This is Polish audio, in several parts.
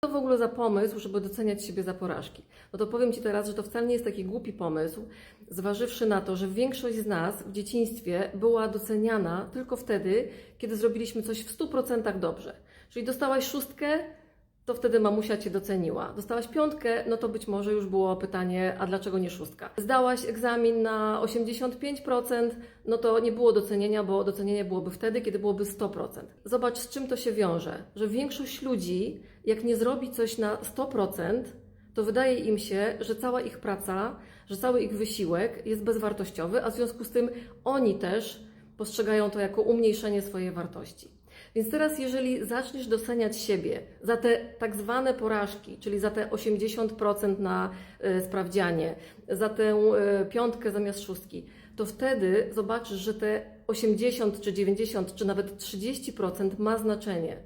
to w ogóle za pomysł, żeby doceniać siebie za porażki? No to powiem Ci teraz, że to wcale nie jest taki głupi pomysł, zważywszy na to, że większość z nas w dzieciństwie była doceniana tylko wtedy, kiedy zrobiliśmy coś w 100% dobrze. Czyli dostałaś szóstkę, to wtedy mamusia Cię doceniła. Dostałaś piątkę, no to być może już było pytanie, a dlaczego nie szóstka? Zdałaś egzamin na 85%, no to nie było docenienia, bo docenienie byłoby wtedy, kiedy byłoby 100%. Zobacz, z czym to się wiąże, że większość ludzi, jak nie zrobi coś na 100%, to wydaje im się, że cała ich praca, że cały ich wysiłek jest bezwartościowy, a w związku z tym oni też postrzegają to jako umniejszenie swojej wartości. Więc teraz, jeżeli zaczniesz doceniać siebie za te tak zwane porażki, czyli za te 80% na y, sprawdzianie, za tę y, piątkę zamiast szóstki, to wtedy zobaczysz, że te 80 czy 90 czy nawet 30% ma znaczenie.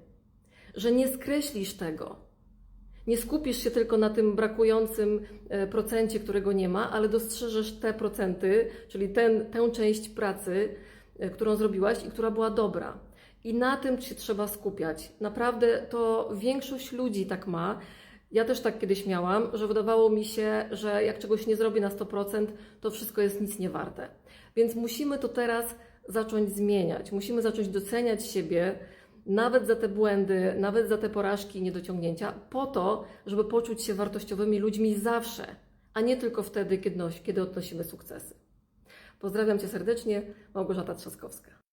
Że nie skreślisz tego. Nie skupisz się tylko na tym brakującym e, procencie, którego nie ma, ale dostrzeżesz te procenty, czyli ten, tę część pracy, e, którą zrobiłaś i która była dobra. I na tym się trzeba skupiać. Naprawdę to większość ludzi tak ma. Ja też tak kiedyś miałam, że wydawało mi się, że jak czegoś nie zrobię na 100%, to wszystko jest nic nie warte. Więc musimy to teraz zacząć zmieniać. Musimy zacząć doceniać siebie, nawet za te błędy, nawet za te porażki i niedociągnięcia, po to, żeby poczuć się wartościowymi ludźmi zawsze, a nie tylko wtedy, kiedy, kiedy odnosimy sukcesy. Pozdrawiam Cię serdecznie, Małgorzata Trzaskowska.